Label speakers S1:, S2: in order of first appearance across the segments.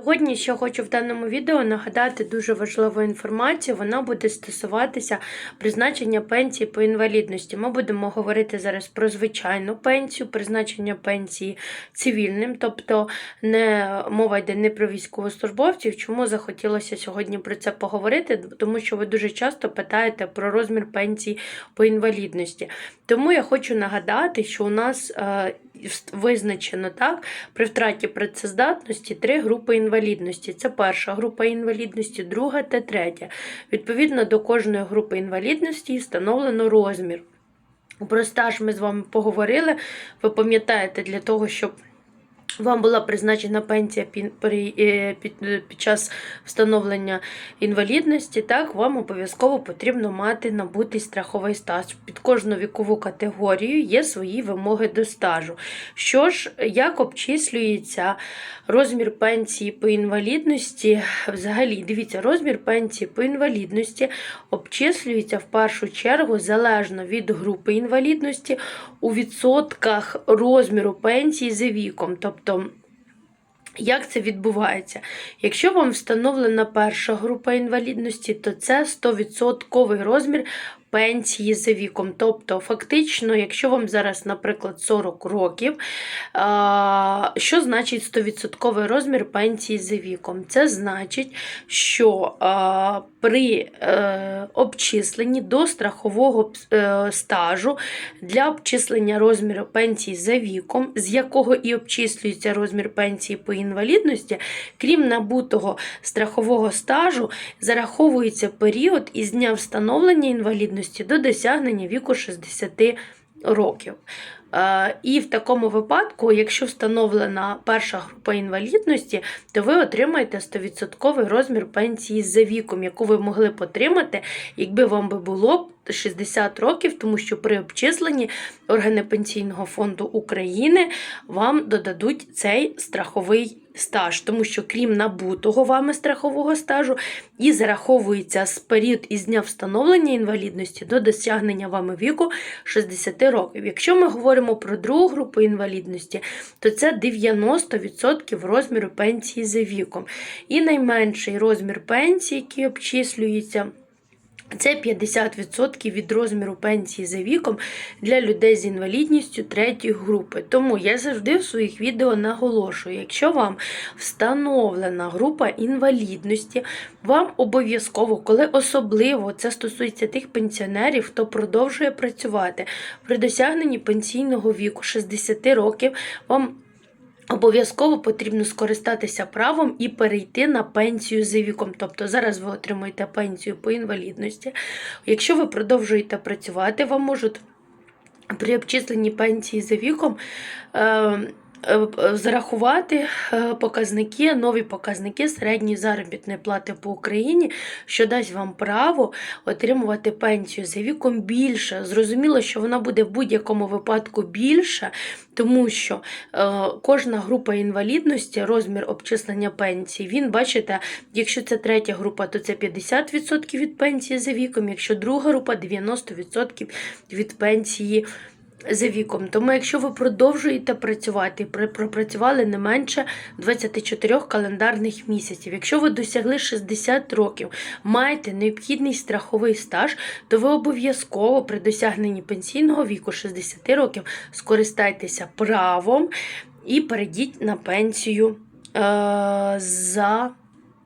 S1: Сьогодні ще хочу в даному відео нагадати дуже важливу інформацію. Вона буде стосуватися призначення пенсії по інвалідності. Ми будемо говорити зараз про звичайну пенсію, призначення пенсії цивільним, тобто не мова йде не про військовослужбовців. Чому захотілося сьогодні про це поговорити? Тому що ви дуже часто питаєте про розмір пенсії по інвалідності. Тому я хочу нагадати, що у нас е, визначено так при втраті працездатності три групи інвалідності. Це перша група інвалідності, друга та третя. Відповідно до кожної групи інвалідності встановлено розмір. Про стаж ми з вами поговорили. Ви пам'ятаєте, для того, щоб вам була призначена пенсія під, під, під час встановлення інвалідності, так, вам обов'язково потрібно мати набутий страховий стаж. Під кожну вікову категорію є свої вимоги до стажу. Що ж, як обчислюється розмір пенсії по інвалідності? Взагалі, дивіться, розмір пенсії по інвалідності обчислюється в першу чергу залежно від групи інвалідності у відсотках розміру пенсії за віком. Тобто, як це відбувається? Якщо вам встановлена перша група інвалідності, то це 100% розмір пенсії за віком. Тобто, фактично, якщо вам зараз, наприклад, 40 років, що значить 100% розмір пенсії за віком? Це значить, що при е, обчисленні до страхового е, стажу для обчислення розміру пенсії за віком, з якого і обчислюється розмір пенсії по інвалідності, крім набутого страхового стажу, зараховується період із дня встановлення інвалідності до досягнення віку 60 років. Е, І в такому випадку, якщо встановлена перша група інвалідності, то ви отримаєте 100% розмір пенсії за віком, яку ви могли б отримати, якби вам би було 60 років, тому що при обчисленні органи Пенсійного фонду України вам додадуть цей страховий стаж, тому що крім набутого вами страхового стажу, і зараховується з період із дня встановлення інвалідності до досягнення вами віку 60 років. Якщо ми говоримо про другу групу інвалідності, то це 90% розміру пенсії за віком. І найменший розмір пенсії, який обчислюється. Це 50% від розміру пенсії за віком для людей з інвалідністю третьої групи. Тому я завжди в своїх відео наголошую, якщо вам встановлена група інвалідності, вам обов'язково, коли особливо це стосується тих пенсіонерів, хто продовжує працювати при досягненні пенсійного віку 60 років, вам Обов'язково потрібно скористатися правом і перейти на пенсію за віком. Тобто зараз ви отримуєте пенсію по інвалідності. Якщо ви продовжуєте працювати, вам можуть при обчисленні пенсії за віком. Е зарахувати е, показники, нові показники середньої заробітної плати по Україні, що дасть вам право отримувати пенсію за віком більше. Зрозуміло, що вона буде в будь-якому випадку більша, тому що е, кожна група інвалідності, розмір обчислення пенсії, він, бачите, якщо це третя група, то це 50% від пенсії за віком, якщо друга група 90% від пенсії за віком. Тому, якщо ви продовжуєте працювати, пропрацювали не менше 24 календарних місяців, якщо ви досягли 60 років, маєте необхідний страховий стаж, то ви обов'язково при досягненні пенсійного віку 60 років скористайтеся правом і перейдіть на пенсію е, за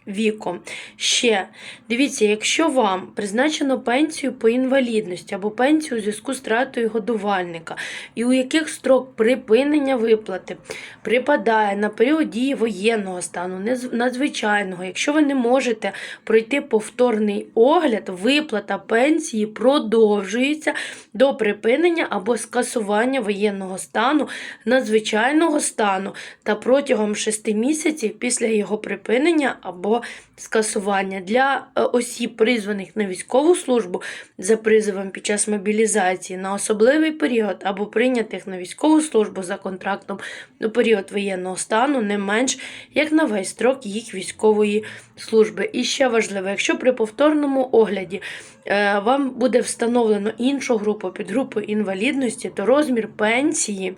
S1: віком. Ще, дивіться, якщо вам призначено пенсію по інвалідності або пенсію у зв'язку з тратою годувальника, і у яких строк припинення виплати припадає на період дії воєнного стану, надзвичайного, якщо ви не можете пройти повторний огляд, виплата пенсії продовжується до припинення або скасування воєнного стану, надзвичайного стану та протягом 6 місяців після його припинення або скасування для е, осіб, призваних на військову службу за призовом під час мобілізації на особливий період або прийнятих на військову службу за контрактом у період воєнного стану не менш як на весь строк їх військової служби. І ще важливо, якщо при повторному огляді е, вам буде встановлено іншу групу підгрупу інвалідності, то розмір пенсії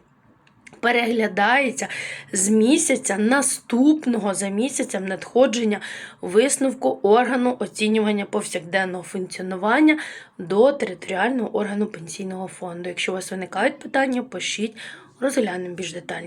S1: переглядається з місяця наступного за місяцем надходження висновку органу оцінювання повсякденного функціонування до територіального органу пенсійного фонду. Якщо у вас виникають питання, пишіть, розглянемо більш детальніше.